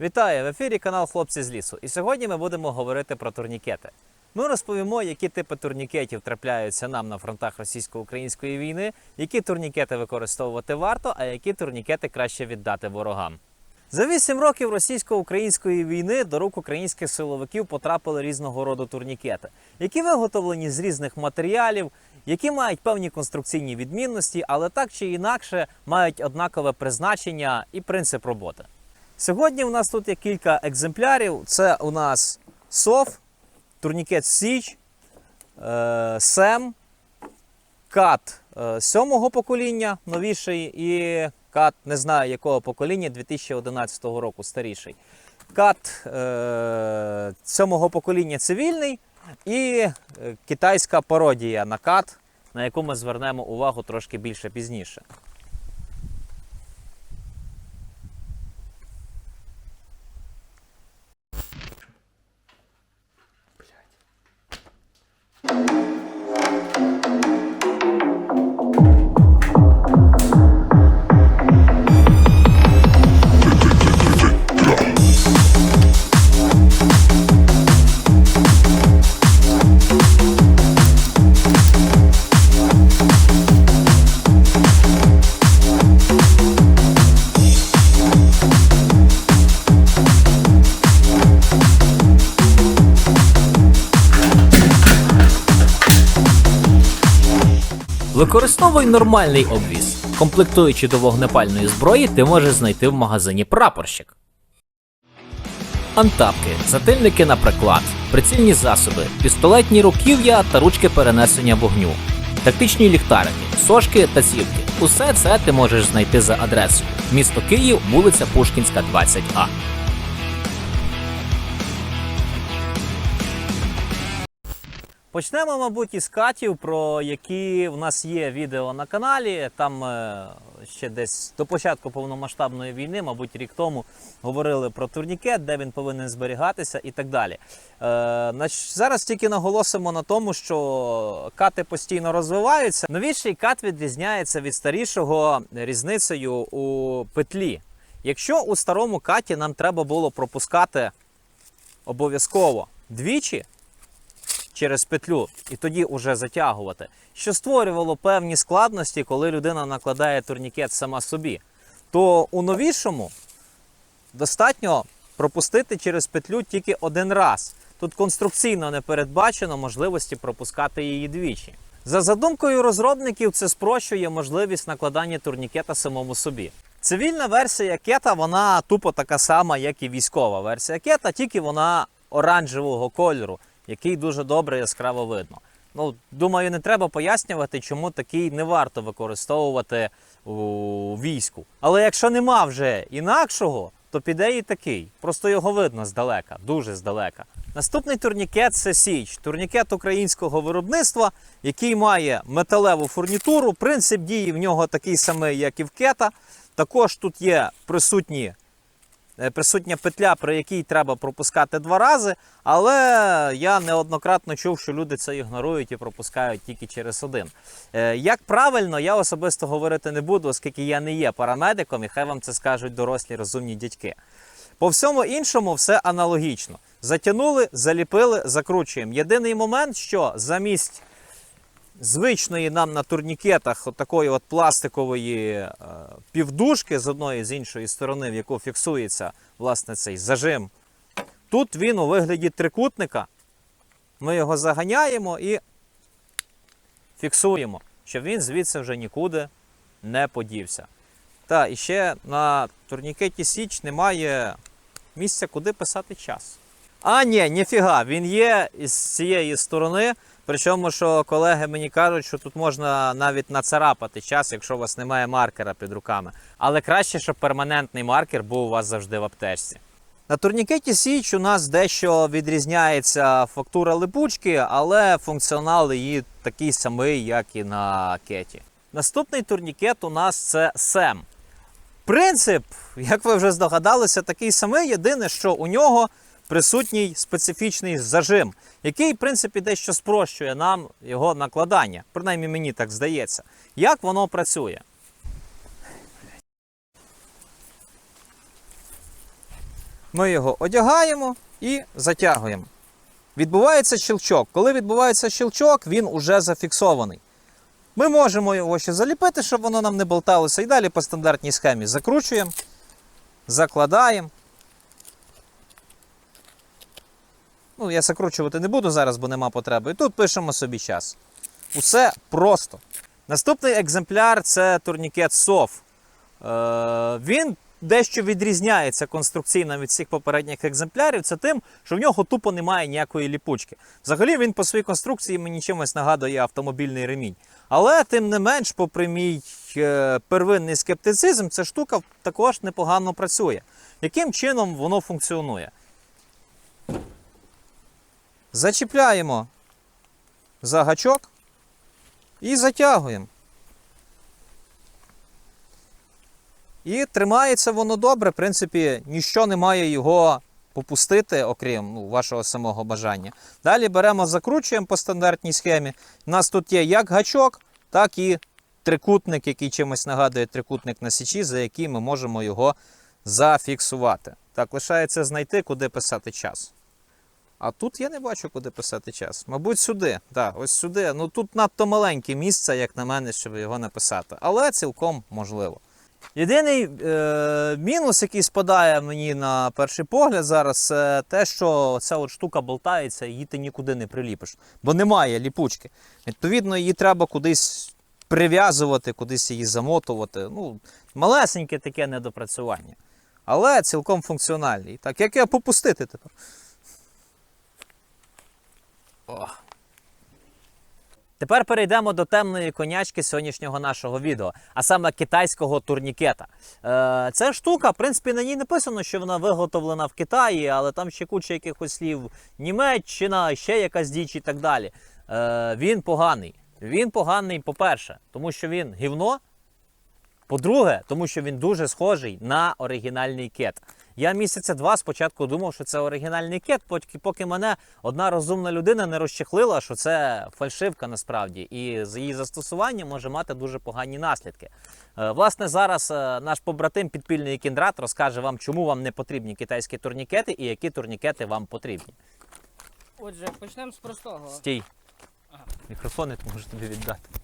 Вітаю в ефірі канал Хлопці з лісу. І сьогодні ми будемо говорити про турнікети. Ми розповімо, які типи турнікетів трапляються нам на фронтах російсько-української війни, які турнікети використовувати варто, а які турнікети краще віддати ворогам. За 8 років російсько-української війни до рук українських силовиків потрапили різного роду турнікети, які виготовлені з різних матеріалів, які мають певні конструкційні відмінності, але так чи інакше мають однакове призначення і принцип роботи. Сьогодні у нас тут є кілька екземплярів. Це у нас СОФ, турнікет Січ, е, Сем, Кат е, сьомого покоління, новіший, і Кат не знаю якого покоління 2011 року старіший. Кат е, сьомого покоління цивільний і е, китайська пародія на кат, на яку ми звернемо увагу трошки більше пізніше. Використовуй нормальний обвіз. Комплектуючи до вогнепальної зброї, ти можеш знайти в магазині прапорщик. Антапки, затильники на приклад, прицільні засоби, пістолетні руків'я та ручки перенесення вогню, тактичні ліхтарики, сошки та сівки. Усе це ти можеш знайти за адресою місто Київ, вулиця Пушкінська, 20А. Почнемо, мабуть, із катів, про які в нас є відео на каналі. Там е, ще десь до початку повномасштабної війни, мабуть, рік тому говорили про турнікет, де він повинен зберігатися і так далі. Е, зараз тільки наголосимо на тому, що кати постійно розвиваються. Новіший кат відрізняється від старішого різницею у петлі. Якщо у старому каті нам треба було пропускати обов'язково двічі, через петлю і тоді уже затягувати, що створювало певні складності, коли людина накладає турнікет сама собі. То у новішому достатньо пропустити через петлю тільки один раз. Тут конструкційно не передбачено можливості пропускати її двічі. За задумкою розробників, це спрощує можливість накладання турнікета самому собі. Цивільна версія кета вона тупо така сама, як і військова версія кета, тільки вона оранжевого кольору, який дуже добре яскраво видно. Ну, думаю, не треба пояснювати, чому такий не варто використовувати у війську. Але якщо нема вже інакшого, то піде і такий. Просто його видно здалека, дуже здалека. Наступний турнікет це Січ, турнікет українського виробництва, який має металеву фурнітуру. Принцип дії в нього такий самий, як і в кета. Також тут є присутні присутня петля, при якій треба пропускати два рази, але я неоднократно чув, що люди це ігнорують і пропускають тільки через один. Е, Як правильно, я особисто говорити не буду, оскільки я не є парамедиком, і хай вам це скажуть дорослі розумні дядьки. По всьому іншому все аналогічно. Затягнули, заліпили, закручуємо. Єдиний момент, що замість звичної нам на турнікетах такої от пластикової е, півдушки з одної з іншої сторони, в яку фіксується власне цей зажим. Тут він у вигляді трикутника. Ми його заганяємо і фіксуємо, щоб він звідси вже нікуди не подівся. Та і ще на турнікеті Січ немає місця, куди писати час. А, ні, ніфіга, він є із цієї сторони. Причому, що колеги мені кажуть, що тут можна навіть нацарапати час, якщо у вас немає маркера під руками. Але краще, щоб перманентний маркер був у вас завжди в аптечці. На турнікеті Січ у нас дещо відрізняється фактура липучки, але функціонал її такий самий, як і на кеті. Наступний турнікет у нас це SEM. Принцип, як ви вже здогадалися, такий самий. Єдине, що у нього присутній специфічний зажим, який, в принципі, дещо спрощує нам його накладання. Принаймні мені так здається. Як воно працює? Ми його одягаємо і затягуємо. Відбувається щелчок. Коли відбувається щелчок, він уже зафіксований. Ми можемо його ще заліпити, щоб воно нам не болталося. І далі по стандартній схемі закручуємо, закладаємо. Ну, я закручувати не буду зараз, бо нема потреби. І тут пишемо собі час. Усе просто. Наступний екземпляр це турнікет SOF. Е, він дещо відрізняється конструкційно від всіх попередніх екземплярів. Це тим, що в нього тупо немає ніякої ліпучки. Взагалі він по своїй конструкції мені чимось нагадує автомобільний ремінь. Але тим не менш, попри мій е, первинний скептицизм, ця штука також непогано працює. Яким чином воно функціонує? Зачіпляємо за гачок і затягуємо. І тримається воно добре, в принципі, ніщо не має його попустити, окрім ну, вашого самого бажання. Далі беремо, закручуємо по стандартній схемі. У нас тут є як гачок, так і трикутник, який чимось нагадує трикутник на січі, за який ми можемо його зафіксувати. Так, лишається знайти, куди писати час. А тут я не бачу, куди писати час. Мабуть, сюди. Так, ось сюди. Ну тут надто маленьке місце, як на мене, щоб його написати. Але цілком можливо. Єдиний е, мінус, який спадає мені на перший погляд зараз, це те, що ця от штука болтається, її ти нікуди не приліпиш, бо немає ліпучки. Відповідно, її треба кудись прив'язувати, кудись її замотувати. Ну, малесеньке таке недопрацювання. Але цілком функціональний. Так, як його попустити тепер? О. Тепер перейдемо до темної конячки сьогоднішнього нашого відео, а саме китайського турнікета. Е, ця штука, в принципі, на ній написано, що вона виготовлена в Китаї, але там ще куча якихось слів Німеччина, ще якась діч і так далі. Е, він поганий. Він поганий, по-перше, тому що він гівно. По-друге, тому що він дуже схожий на оригінальний кет. Я місяця два спочатку думав, що це оригінальний кет, поки, поки мене одна розумна людина не розчехлила, що це фальшивка насправді, і з її застосування може мати дуже погані наслідки. Е, Власне, зараз е, наш побратим підпільний кіндрат розкаже вам, чому вам не потрібні китайські турнікети і які турнікети вам потрібні. Отже, почнемо з простого. Стій. Мікрофони можу тобі віддати.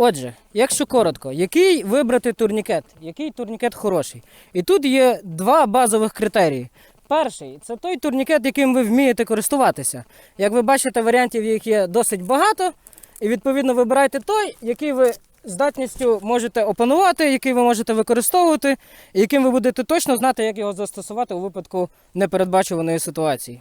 Отже, якщо коротко, який вибрати турнікет? Який турнікет хороший? І тут є два базових критерії. Перший це той турнікет, яким ви вмієте користуватися. Як ви бачите, варіантів їх є досить багато, і відповідно вибирайте той, який ви здатністю можете опанувати, який ви можете використовувати, і яким ви будете точно знати, як його застосувати у випадку непередбачуваної ситуації.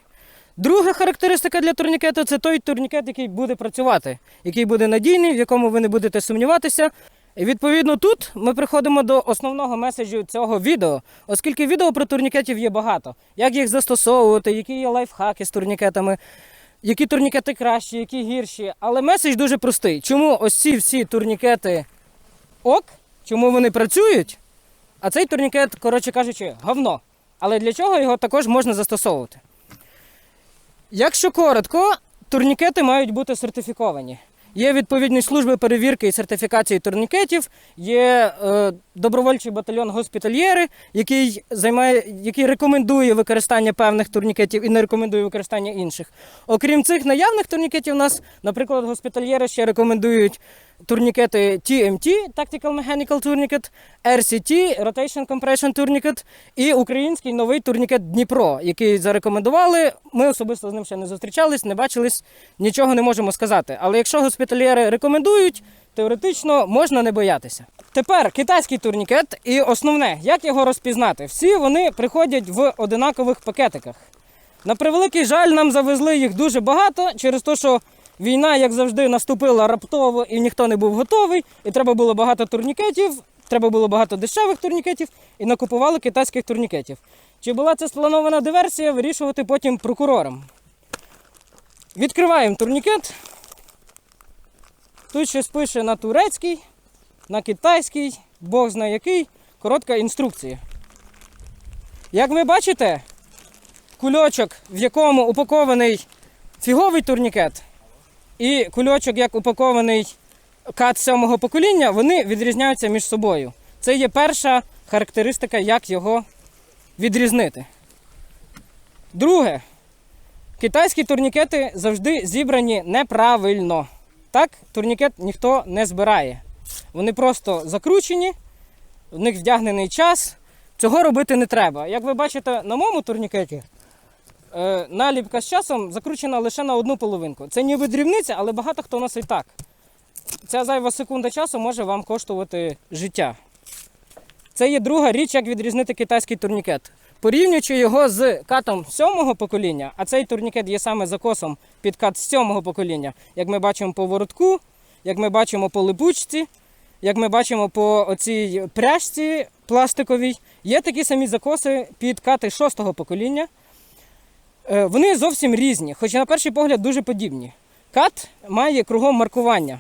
Друга характеристика для турнікету це той турнікет, який буде працювати, який буде надійний, в якому ви не будете сумніватися. І відповідно тут ми приходимо до основного меседжу цього відео, оскільки відео про турнікетів є багато. Як їх застосовувати, які є лайфхаки з турнікетами, які турнікети кращі, які гірші. Але меседж дуже простий. Чому ось ці всі турнікети ок, чому вони працюють, а цей турнікет, коротше кажучи, говно. Але для чого його також можна застосовувати? Якщо коротко, турнікети мають бути сертифіковані. Є відповідні служби перевірки і сертифікації турнікетів, є е, добровольчий батальйон госпітальєри, який займає, який рекомендує використання певних турнікетів і не рекомендує використання інших. Окрім цих наявних турнікетів, у нас, наприклад, госпітальєри ще рекомендують турнікети TMT, Tactical Mechanical Tourniquet, RCT, Rotation Compression Tourniquet і український новий турнікет Дніпро, який зарекомендували. Ми особисто з ним ще не зустрічались, не бачились, нічого не можемо сказати. Але якщо госпітальєри рекомендують, теоретично можна не боятися. Тепер китайський турнікет і основне, як його розпізнати? Всі вони приходять в одинакових пакетиках. На превеликий жаль, нам завезли їх дуже багато через те, що війна, як завжди, наступила раптово і ніхто не був готовий, і треба було багато турнікетів, треба було багато дешевих турнікетів і накупували китайських турнікетів. Чи була це спланована диверсія, вирішувати потім прокурорам. Відкриваємо турнікет. Тут щось пише на турецький, на китайський, Бог знає який, коротка інструкція. Як ви бачите, кульочок, в якому упакований фіговий турнікет, і кульочок, як упакований кат сьомого покоління, вони відрізняються між собою. Це є перша характеристика, як його відрізнити. Друге, китайські турнікети завжди зібрані неправильно. Так, турнікет ніхто не збирає. Вони просто закручені, в них вдягнений час. Цього робити не треба. Як ви бачите на моєму турнікеті, наліпка з часом закручена лише на одну половинку. Це ніби дрібниця, але багато хто носить так. Ця зайва секунда часу може вам коштувати життя. Це є друга річ, як відрізнити китайський турнікет. Порівнюючи його з катом сьомого покоління, а цей турнікет є саме закосом під кат сьомого покоління, як ми бачимо по воротку, як ми бачимо по липучці, як ми бачимо по оцій пряжці пластиковій, є такі самі закоси під кати шостого покоління. Е, Вони зовсім різні, хоча на перший погляд дуже подібні. Кат має кругом маркування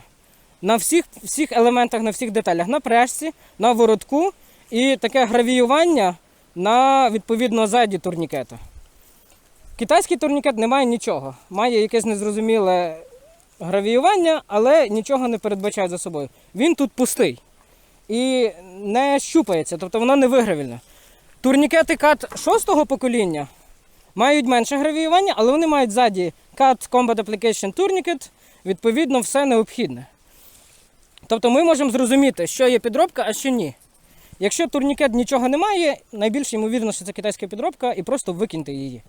на всіх, всіх елементах, на всіх деталях, на пряжці, на воротку і таке гравіювання на відповідно ззаді турнікета. Китайський турнікет не має нічого. Має якесь незрозуміле гравіювання, але нічого не передбачає за собою. Він тут пустий і не щупається, тобто воно не вигравільне. Турнікети кат шостого покоління мають менше гравіювання, але вони мають ззаді CAT Combat Application Tourniquet, відповідно, все необхідне. Тобто ми можемо зрозуміти, що є підробка, а що ні. Якщо турнікет нічого не має, найбільш ймовірно, що це китайська підробка, і просто викиньте її.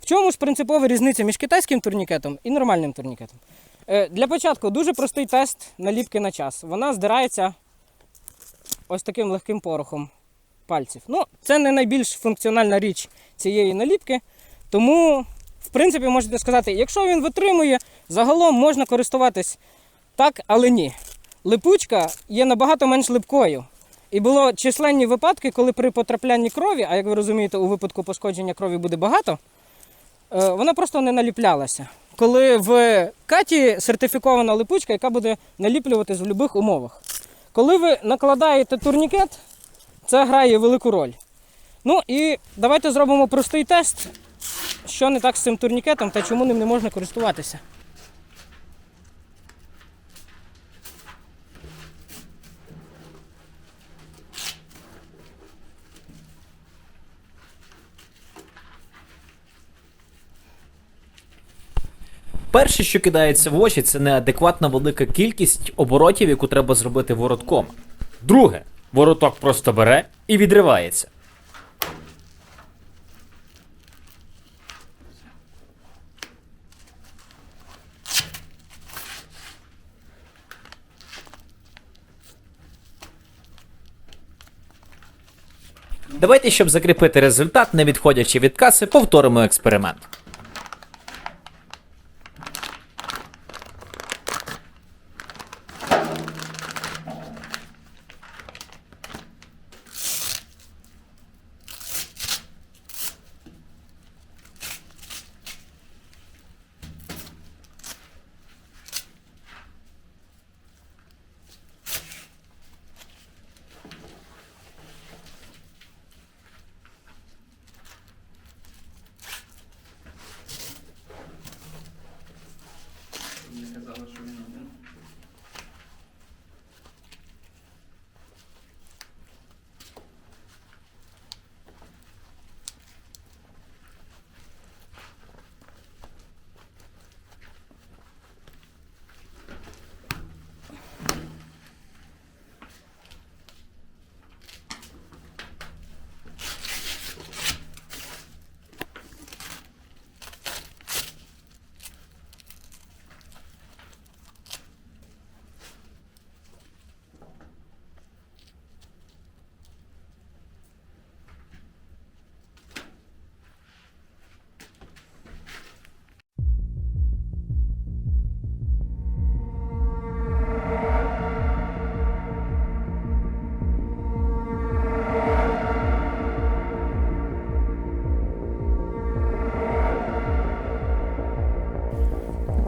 В чому ж принципова різниця між китайським турнікетом і нормальним турнікетом? Е, Для початку дуже простий тест наліпки на час. Вона здирається ось таким легким порохом пальців. Ну, це не найбільш функціональна річ цієї наліпки, тому, в принципі, можете сказати, якщо він витримує, загалом можна користуватись так, але ні. Липучка є набагато менш липкою. І було численні випадки, коли при потраплянні крові, а як ви розумієте, у випадку пошкодження крові буде багато, е, вона просто не наліплялася. Коли в каті сертифікована липучка, яка буде наліплюватись в будь-яких умовах. Коли ви накладаєте турнікет, це грає велику роль. Ну і давайте зробимо простий тест, що не так з цим турнікетом та чому ним не можна користуватися. Перше, що кидається в очі, це неадекватна велика кількість оборотів, яку треба зробити воротком. Друге, вороток просто бере і відривається. Давайте, щоб закріпити результат, не відходячи від каси, повторимо експеримент.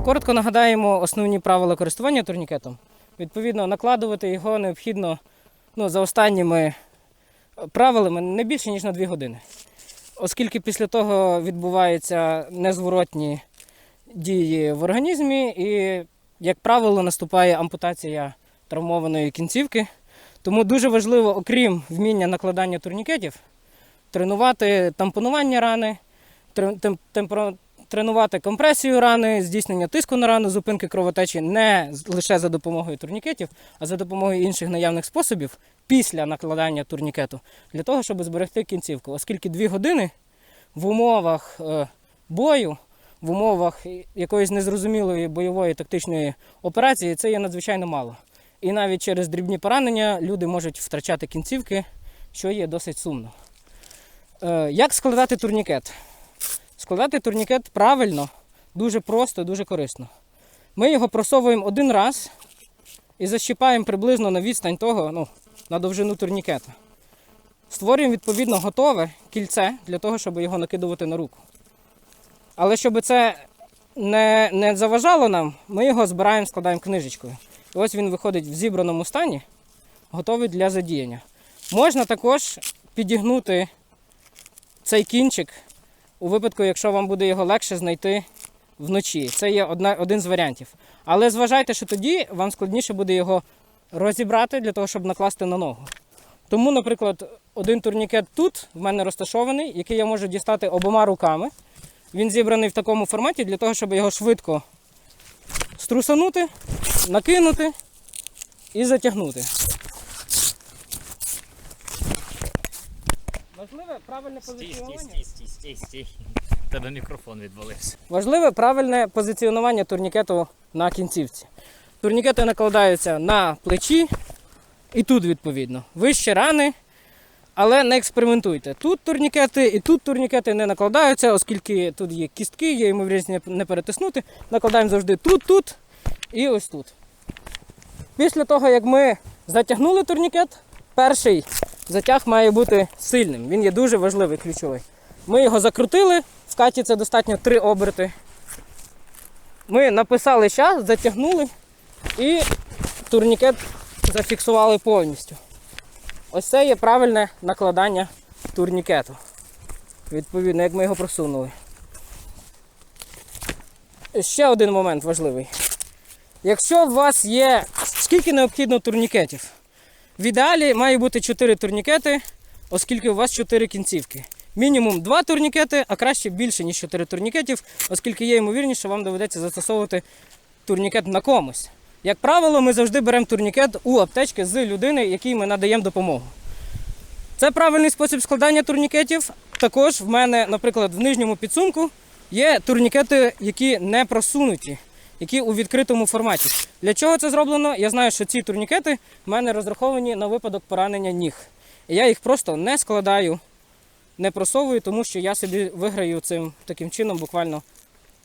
Коротко нагадаємо основні правила користування турнікетом. Відповідно, накладувати його необхідно ну, за останніми правилами не більше, ніж на 2 години. Оскільки після того відбуваються незворотні дії в організмі і, як правило, наступає ампутація травмованої кінцівки. Тому дуже важливо, окрім вміння накладання турнікетів, тренувати тампонування рани, тренувати компресію рани, здійснення тиску на рану, зупинки кровотечі не лише за допомогою турнікетів, а за допомогою інших наявних способів після накладання турнікету для того, щоб зберегти кінцівку. Оскільки дві години в умовах е, бою, в умовах якоїсь незрозумілої бойової тактичної операції, це є надзвичайно мало. І навіть через дрібні поранення люди можуть втрачати кінцівки, що є досить сумно. Е, як складати турнікет? Складати турнікет правильно, дуже просто, дуже корисно. Ми його просовуємо один раз і защіпаємо приблизно на відстань того, ну, на довжину турнікета. Створюємо відповідно готове кільце для того, щоб його накидувати на руку. Але щоб це не, не заважало нам, ми його збираємо, складаємо книжечкою. І ось він виходить в зібраному стані, готовий для задіяння. Можна також підігнути цей кінчик у випадку, якщо вам буде його легше знайти вночі. Це є одна, один з варіантів. Але зважайте, що тоді вам складніше буде його розібрати для того, щоб накласти на ногу. Тому, наприклад, один турнікет тут в мене розташований, який я можу дістати обома руками. Він зібраний в такому форматі для того, щоб його швидко струсанути, накинути і затягнути. Важливе правильне позиціонування. стій, стій, стій. Тебе мікрофон відвалився. Важливе правильне позиціонування турнікету на кінцівці. Турнікети накладаються на плечі і тут відповідно. Вище рани, але не експериментуйте. Тут турнікети і тут турнікети не накладаються, оскільки тут є кістки, є ймовірність не перетиснути. Накладаємо завжди тут, тут і ось тут. Після того, як ми затягнули турнікет, перший затяг має бути сильним. Він є дуже важливий, ключовий. Ми його закрутили, в каті це достатньо три оберти. Ми написали час, затягнули і турнікет зафіксували повністю. Ось це є правильне накладання турнікету. Відповідно, як ми його просунули. Ще один момент важливий. Якщо у вас є скільки необхідно турнікетів, в ідеалі має бути 4 турнікети, оскільки у вас 4 кінцівки. Мінімум 2 турнікети, а краще більше, ніж 4 турнікетів, оскільки є ймовірність, що вам доведеться застосовувати турнікет на комусь. Як правило, ми завжди беремо турнікет у аптечки з людини, якій ми надаємо допомогу. Це правильний спосіб складання турнікетів. Також в мене, наприклад, в нижньому підсумку є турнікети, які не просунуті, які у відкритому форматі. Для чого це зроблено? Я знаю, що ці турнікети в мене розраховані на випадок поранення ніг. І я їх просто не складаю, не просовую, тому що я собі виграю цим таким чином буквально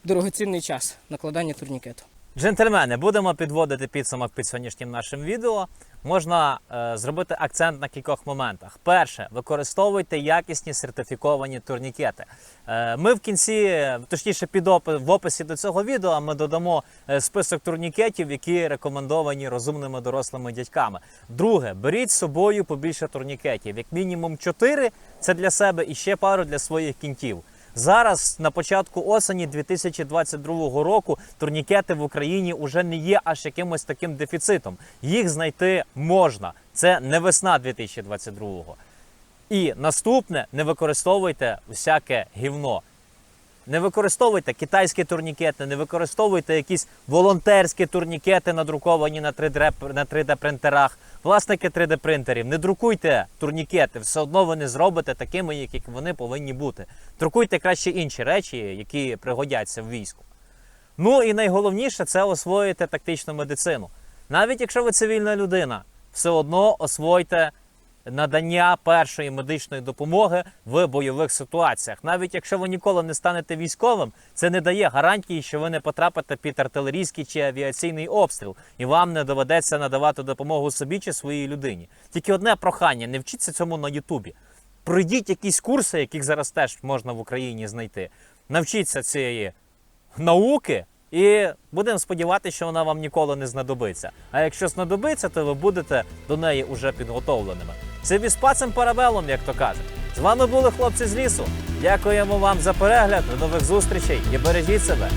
дорогоцінний час накладання турнікету. Джентльмени, будемо підводити підсумок під сьогоднішнім нашим відео. Можна е, зробити акцент на кількох моментах. Перше, використовуйте якісні сертифіковані турнікети. Е, ми в кінці, точніше, під опис, в описі до цього відео ми додамо е, список турнікетів, які рекомендовані розумними дорослими дядьками. Друге, беріть з собою побільше турнікетів. Як мінімум 4 – це для себе і ще пару для своїх кінтів. Зараз на початку осені 2022 року турнікети в Україні вже не є аж якимось таким дефіцитом. Їх знайти можна. Це не весна 2022-го. І наступне не використовуйте усяке гівно. Не використовуйте китайські турнікети, не використовуйте якісь волонтерські турнікети, надруковані на 3D, на 3D принтерах. Власники 3D принтерів, не друкуйте турнікети, все одно ви не зробите такими, як вони повинні бути. Друкуйте краще інші речі, які пригодяться в війську. Ну і найголовніше це освоїти тактичну медицину. Навіть якщо ви цивільна людина, все одно освойте надання першої медичної допомоги в бойових ситуаціях. Навіть якщо ви ніколи не станете військовим, це не дає гарантії, що ви не потрапите під артилерійський чи авіаційний обстріл, і вам не доведеться надавати допомогу собі чи своїй людині. Тільки одне прохання: не вчіться цьому на Ютубі. Пройдіть якісь курси, яких зараз теж можна в Україні знайти. Навчіться цієї науки, і будемо сподіватися, що вона вам ніколи не знадобиться. А якщо знадобиться, то ви будете до неї уже підготовленими. Це віспацем парабелом, як то кажуть. З вами були хлопці з лісу. Дякуємо вам за перегляд. До нових зустрічей і бережіть себе.